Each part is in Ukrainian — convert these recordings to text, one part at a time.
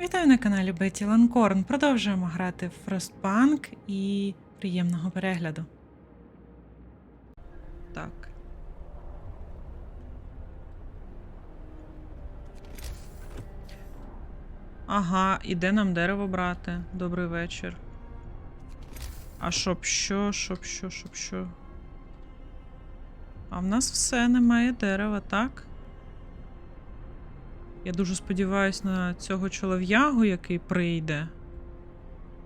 Вітаю на каналі Беті Ланкорн. Продовжуємо грати в Frostpunk і приємного перегляду. Так. Ага, іде нам дерево брати. Добрий вечір. А щоб що, щоб що, щоб що. А в нас все немає дерева, так? Я дуже сподіваюся на цього чолов'ягу, який прийде.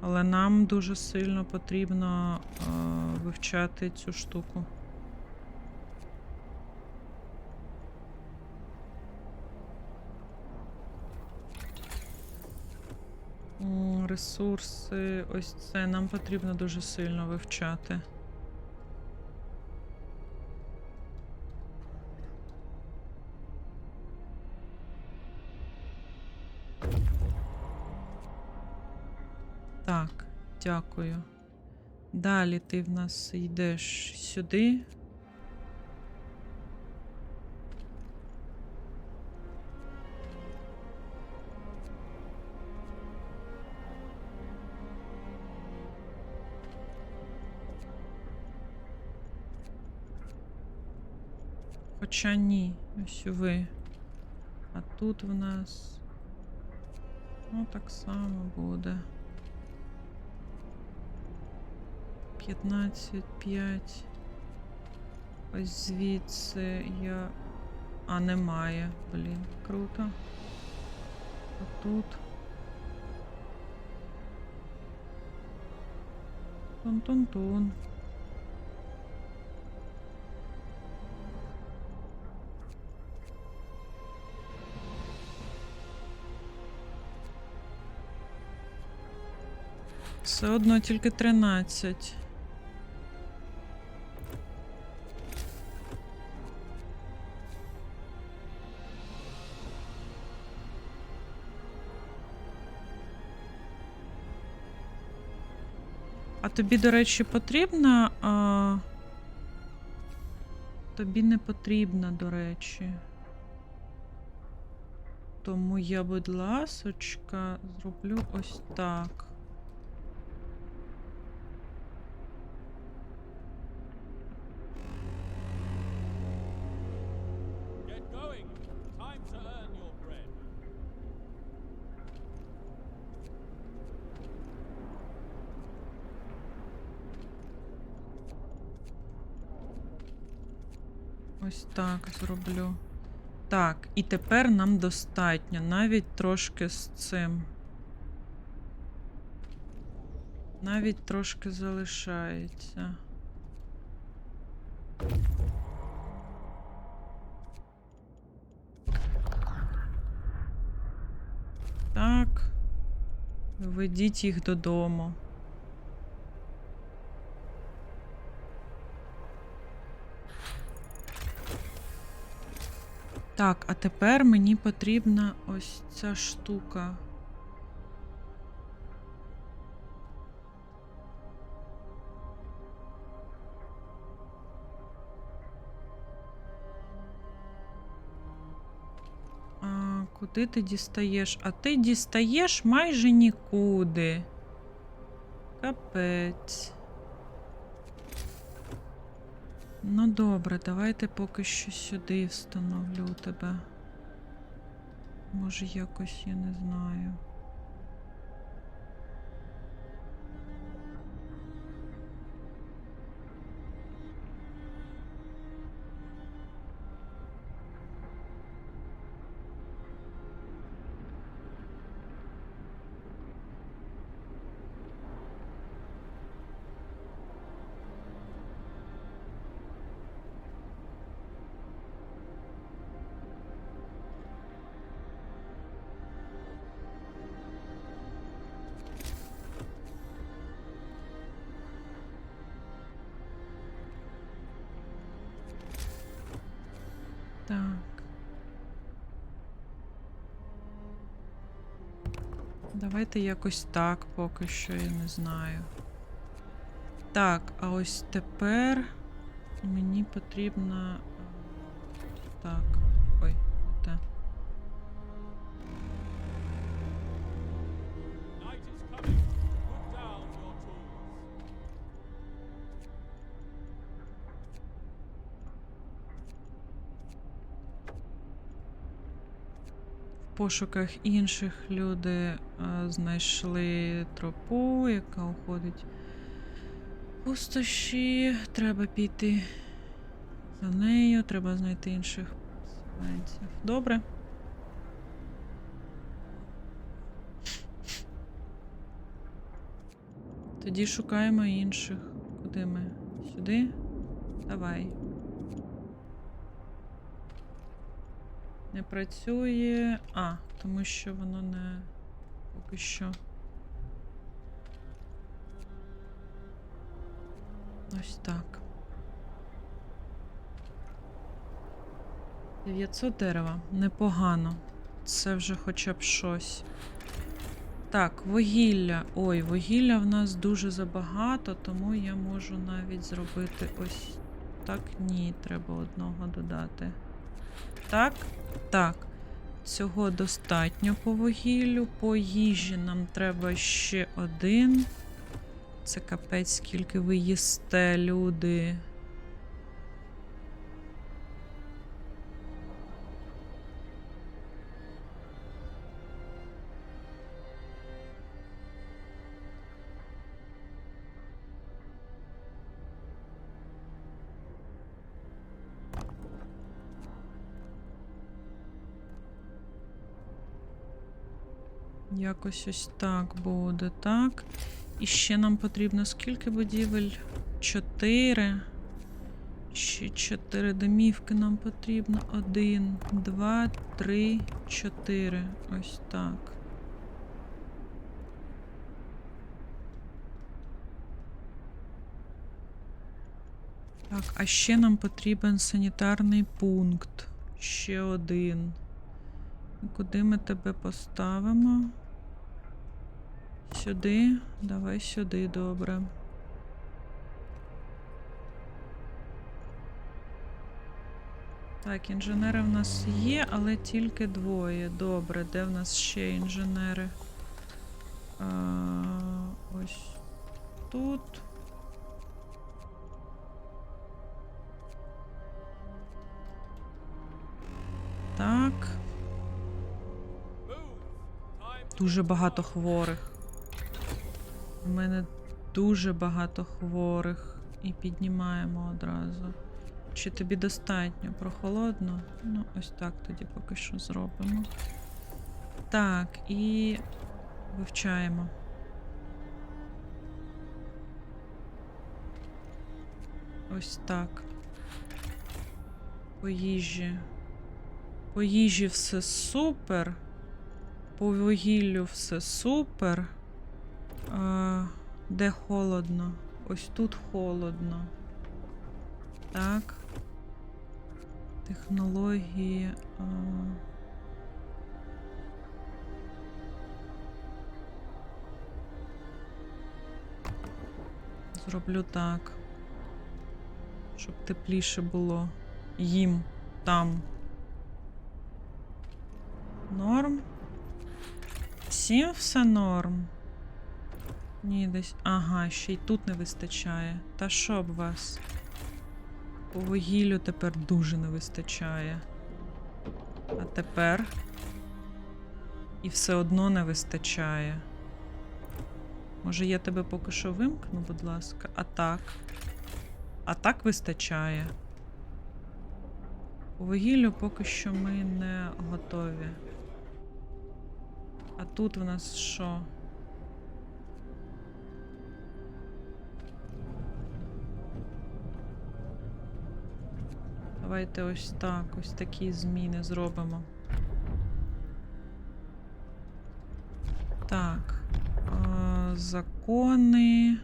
Але нам дуже сильно потрібно е, вивчати цю штуку. Ресурси, ось це нам потрібно дуже сильно вивчати. Дякую. Далі ти в нас йдеш сюди. Хоча ні, ось ви. А тут в нас. Ну, так само буде. 15, 5. Ось звідси я. А, немає. Блін, круто. А тут. Тун-тун-тун. Все одно тільки 13. Тобі, до речі, потрібна. А... Тобі не потрібна, до речі. Тому я, будь ласочка, зроблю ось так. Ось так зроблю. Так, і тепер нам достатньо, навіть трошки з цим. Навіть трошки залишається. Так. Ведіть їх додому. Так, а тепер мені потрібна ось ця штука. А, куди ти дістаєш? А ти дістаєш майже нікуди. Капець. Ну добре, давайте поки що сюди встановлю тебе. Може, якось я не знаю. Так. Давайте якось так поки що я не знаю. Так, а ось тепер мені потрібно. Пошуках інших люди е, знайшли тропу, яка уходить в пустоші. Треба піти за нею, треба знайти інших поселенців. Добре. Тоді шукаємо інших. Куди ми? Сюди? Давай. Не працює. А, тому що воно не поки що. Ось так. 900 дерева. Непогано. Це вже хоча б щось. Так, вугілля. Ой, вугілля в нас дуже забагато, тому я можу навіть зробити ось так. Ні, треба одного додати. Так, так. Цього достатньо по вугіллю. По їжі нам треба ще один. Це капець, скільки ви їсте, люди. Якось ось так буде, так. І ще нам потрібно скільки будівель? Чотири. Ще чотири домівки нам потрібно. Один, два, три, чотири. Ось так. Так, а ще нам потрібен санітарний пункт. Ще один. Куди ми тебе поставимо? Сюди. Давай сюди, добре. Так, інженери в нас є, але тільки двоє. Добре, де в нас ще інженери? А, ось тут. Так. Дуже багато хворих. У мене дуже багато хворих. І піднімаємо одразу. Чи тобі достатньо? Прохолодно? Ну, ось так тоді поки що зробимо. Так, і вивчаємо. Ось так. По їжі. По їжі все супер. По вугіллю все супер. Де холодно? Ось тут холодно. Так. Технології. А... Зроблю так. Щоб тепліше було їм там. Норм. Всім все норм. Ні, десь. Ага, ще й тут не вистачає. Та що б вас? По вугіллю тепер дуже не вистачає. А тепер. І все одно не вистачає. Може, я тебе поки що вимкну, будь ласка. А так. А так вистачає. По вугіллю поки що ми не готові. А тут в нас що? Давайте ось так, ось такі зміни зробимо. Так. А, закони.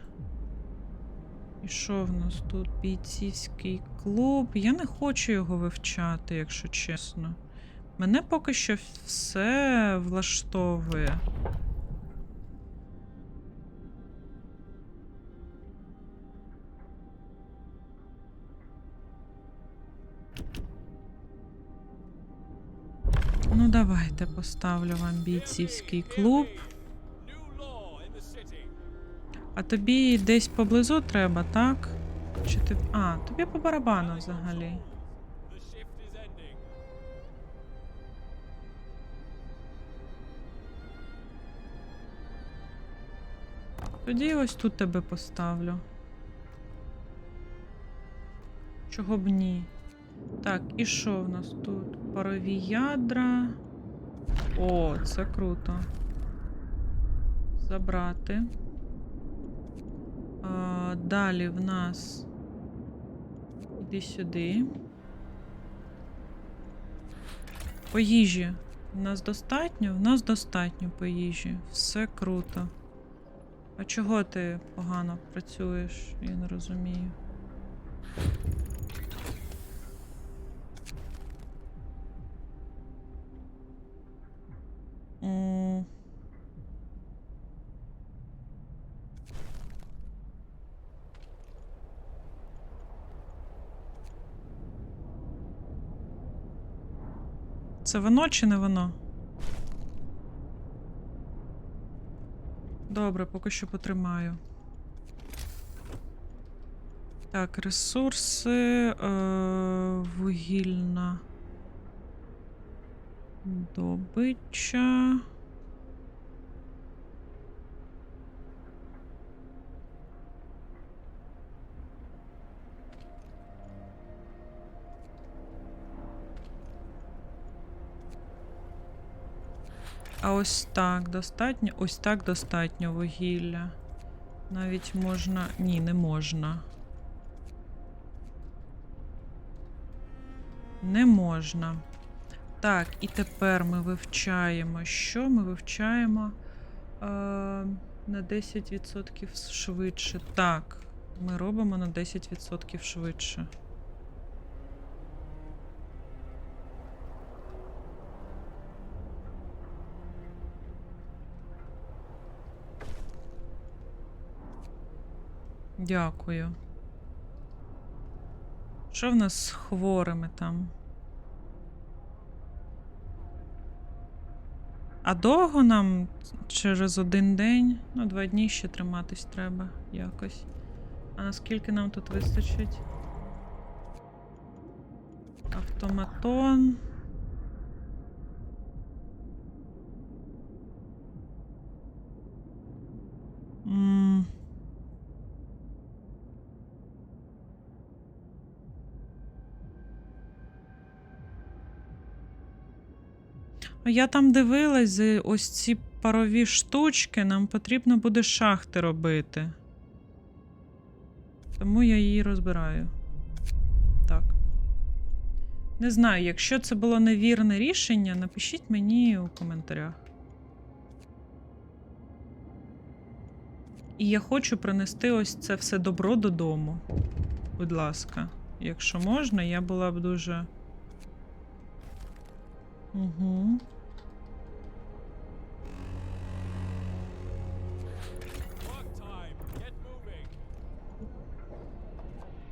І що в нас тут? Бійцівський клуб. Я не хочу його вивчати, якщо чесно. Мене поки що все влаштовує. Ну, давайте поставлю вам бійцівський клуб. А тобі десь поблизу треба, так? Чи ти... А, тобі по барабану взагалі. Тоді ось тут тебе поставлю. Чого б ні? Так, і що в нас тут? Парові ядра. О, це круто. Забрати. А, далі в нас. Іди сюди. По їжі. В нас достатньо? В нас достатньо по їжі. Все круто. А чого ти погано працюєш? Я не розумію. М. Це воно чи не воно? Добре, поки що потримаю. Так, ресурси, е, вугільна добича. А ось так достатньо. Ось так достатньо вугілля. Навіть можна. Ні, не можна. Не можна. Так, і тепер ми вивчаємо. Що ми вивчаємо е, на 10% швидше. Так, ми робимо на 10% швидше. Дякую. Що в нас з хворими там? А довго нам через один день? Ну, два дні ще триматись треба якось. А наскільки нам тут вистачить? Автоматон. М. А Я там дивилась ось ці парові штучки, нам потрібно буде шахти робити. Тому я її розбираю. Так. Не знаю, якщо це було невірне рішення, напишіть мені у коментарях. І я хочу принести ось це все добро додому. Будь ласка, якщо можна, я була б дуже.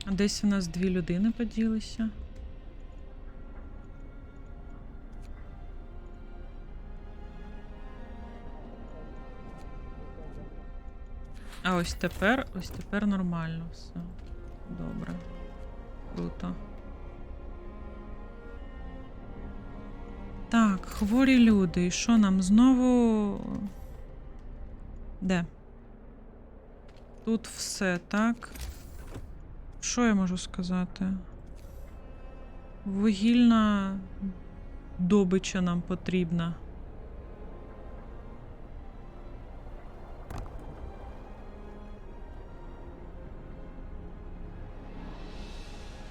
А десь у нас дві людини поділися. А ось тепер, ось тепер нормально все. Добре. Круто. Хворі люди. І що нам знову. Де? Тут все, так? Що я можу сказати? Вугільна добича нам потрібна.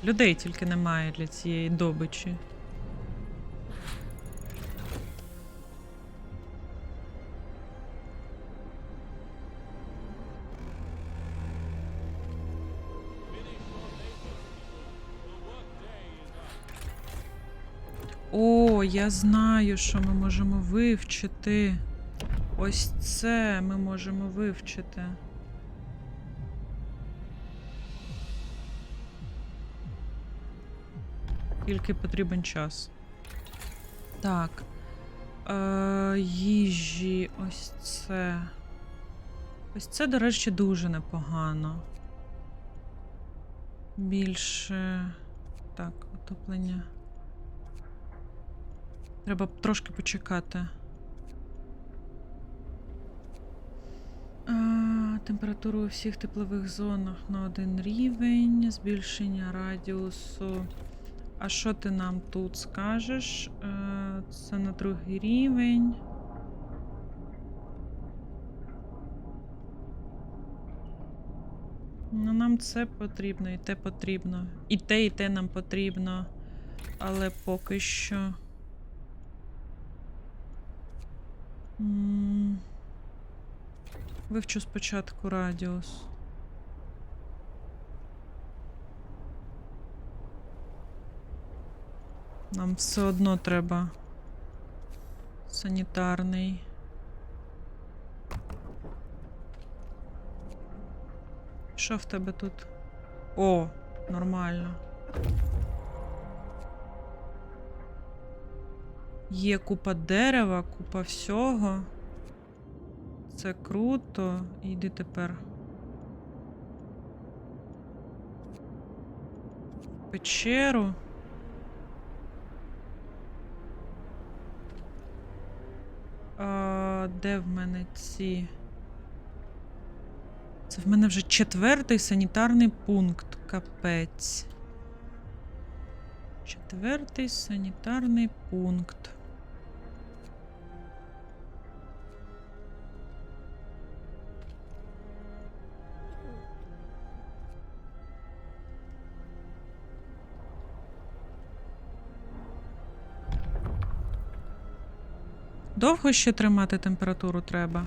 Людей тільки немає для цієї добичі. О, я знаю, що ми можемо вивчити. Ось це ми можемо вивчити. Тільки потрібен час. Так. Е, їжі, ось це. Ось це, до речі, дуже непогано. Більше. Так, отоплення. Треба трошки почекати. А, температуру у всіх теплових зонах на один рівень, збільшення радіусу. А що ти нам тут скажеш? Е, Це на другий рівень. Ну, нам це потрібно, і те потрібно. І те, і те нам потрібно. Але поки що. М, Вивчу спочатку радіус. Нам все одно треба санітарний. Що в тебе тут? О, нормально. Є купа дерева, купа всього. Це круто. Йди тепер. Печеру. А, де в мене ці? Це в мене вже четвертий санітарний пункт. Капець. Четвертий санітарний пункт. Довго ще тримати температуру треба?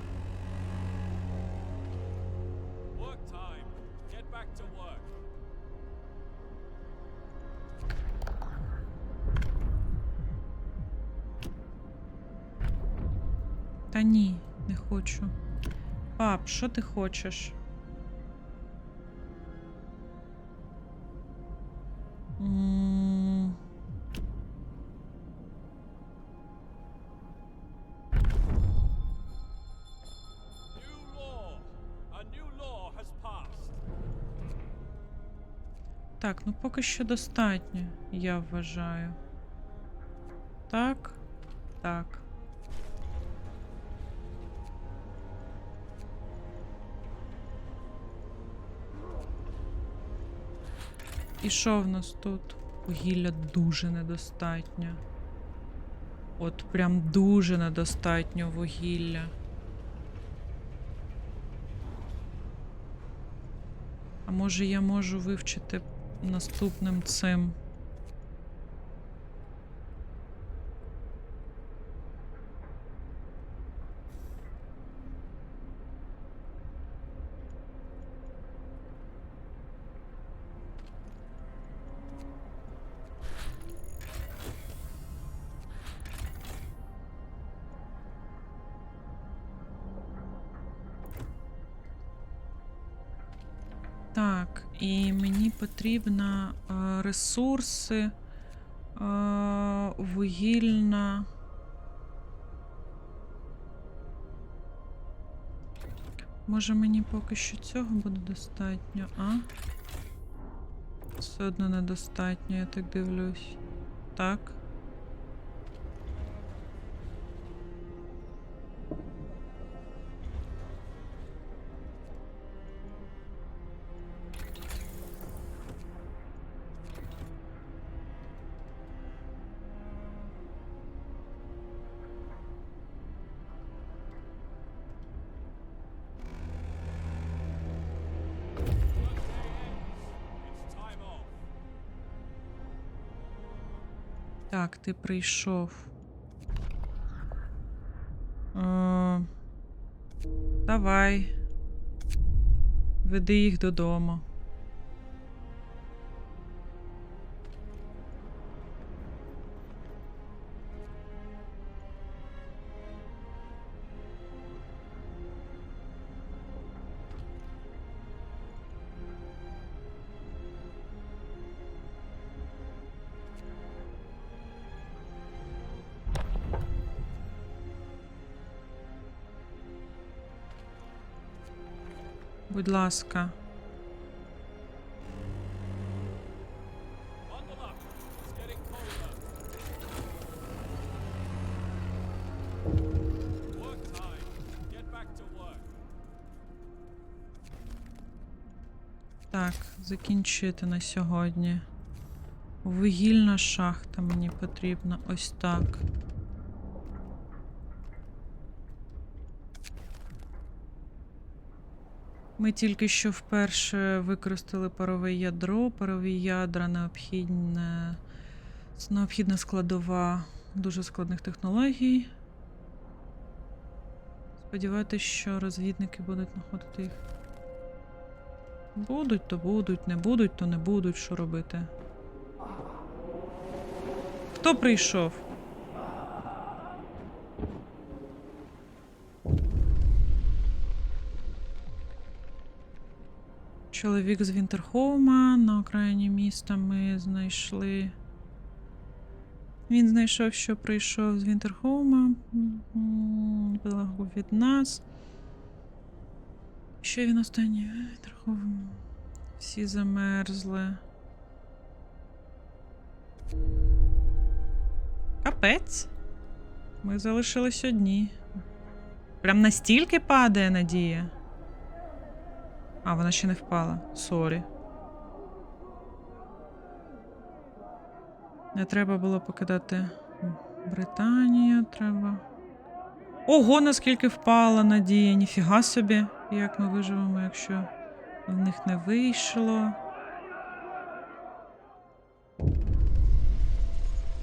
Та ні, не хочу. Пап, що ти хочеш? М, Так, ну поки що достатньо, я вважаю. Так, так. І що в нас тут? Вугілля дуже недостатньо. От прям дуже недостатньо вугілля. А може я можу вивчити наступним цим. Ресурси, е, вугільна. Може мені поки що цього буде достатньо, а? Все одно недостатньо, я так дивлюсь. Так. Ти прийшов. О, давай. Веди їх додому. To work. Так, закінчити на сьогодні. Вугільна шахта мені потрібна. Ось так. Ми тільки що вперше використали парове ядро. Парові ядра необхідне, необхідна складова дуже складних технологій. Сподіватися, що розвідники будуть знаходити їх. Будуть, то будуть, не будуть, то не будуть. Що робити? Хто прийшов? Чоловік з Вінтерхоума на окраїні міста ми знайшли. Він знайшов, що прийшов з Вінтерхоума. м, від нас. Що він останній? Вінтерхоум. Всі замерзли. Капець. Ми залишились одні. Прям настільки падає надія. А, вона ще не впала. Сорі. Не треба було покидати Британію, треба. Ого, наскільки впала надія. Ніфіга собі, як ми виживемо, якщо в них не вийшло.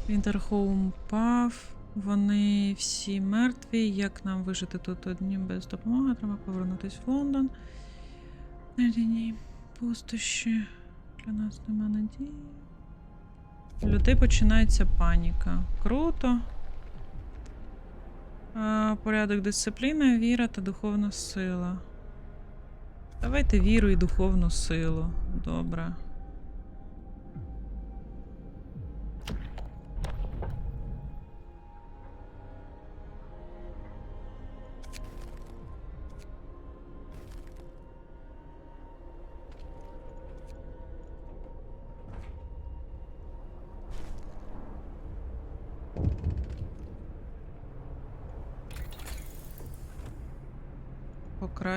Вінтерхоум пав. Вони всі мертві. Як нам вижити тут одні без допомоги? Треба повернутися в Лондон. Ні, пустощі. Для нас нема надії. У людей починається паніка. Круто. А, порядок дисципліни, віра та духовна сила. Давайте віру і духовну силу. Добре.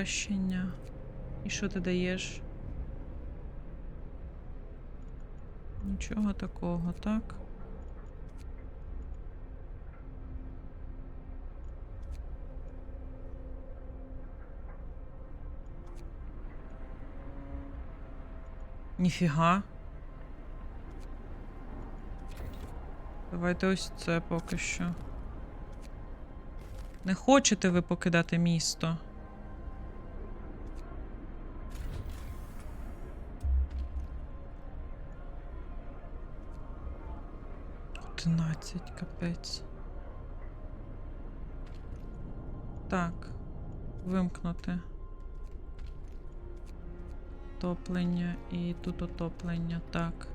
Покращення. І що ти даєш? Нічого такого, так? Ніфіга. Давайте ось це поки що. Не хочете ви покидати місто? Одинадцять, капець. Так, вимкнути. Топлення і тут отоплення, так.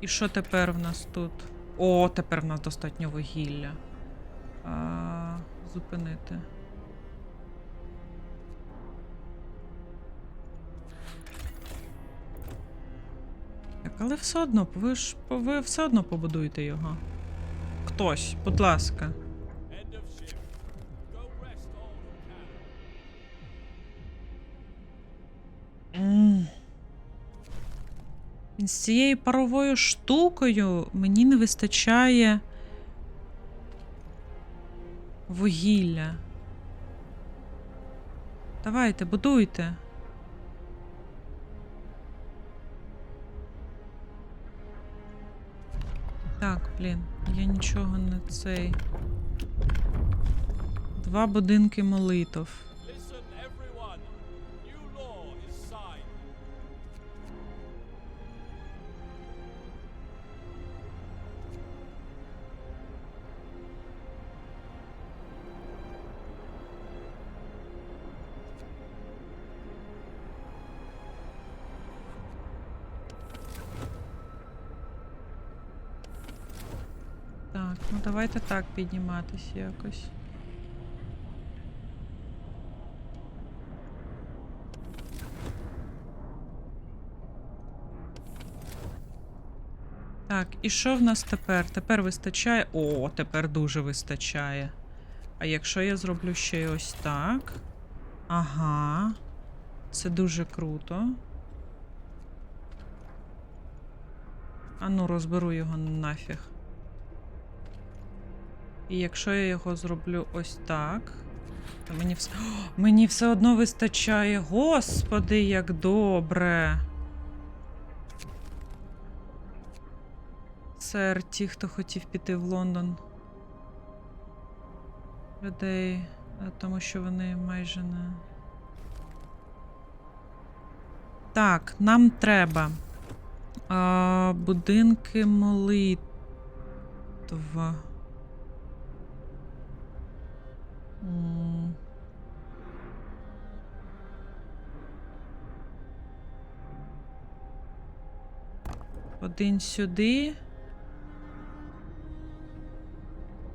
І що тепер в нас тут? О, тепер в нас достатньо вугілля. А, зупинити. Але все одно, ви ж ви все одно побудуєте його. Хтось, будь ласка. Він з цією паровою штукою мені не вистачає вугілля. Давайте, будуйте. Блін, я нічого не цей. Два будинки молитов. Так, ну давайте так підніматися якось. Так, і що в нас тепер? Тепер вистачає. О, тепер дуже вистачає. А якщо я зроблю ще ось так. Ага. Це дуже круто. Ану, розберу його нафіг. І якщо я його зроблю ось так, то мені все. О, мені все одно вистачає. Господи, як добре. Сер, ті, хто хотів піти в Лондон. Людей, е, тому що вони майже не. Так, нам треба. А, будинки молитв. Один сюди.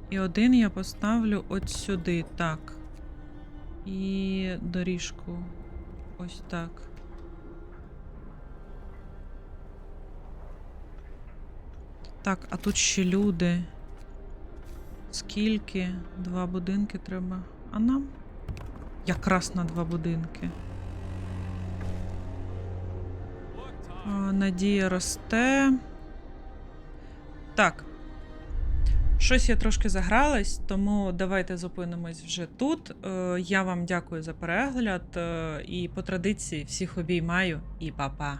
І один я поставлю от сюди, так. І доріжку. Ось так. Так, а тут ще люди. Скільки? Два будинки треба. А нам? Якраз на два будинки. Надія росте. Так. Щось я трошки загралась, тому давайте зупинимось вже тут. Е, Я вам дякую за перегляд. е, І по традиції всіх обіймаю і па-па.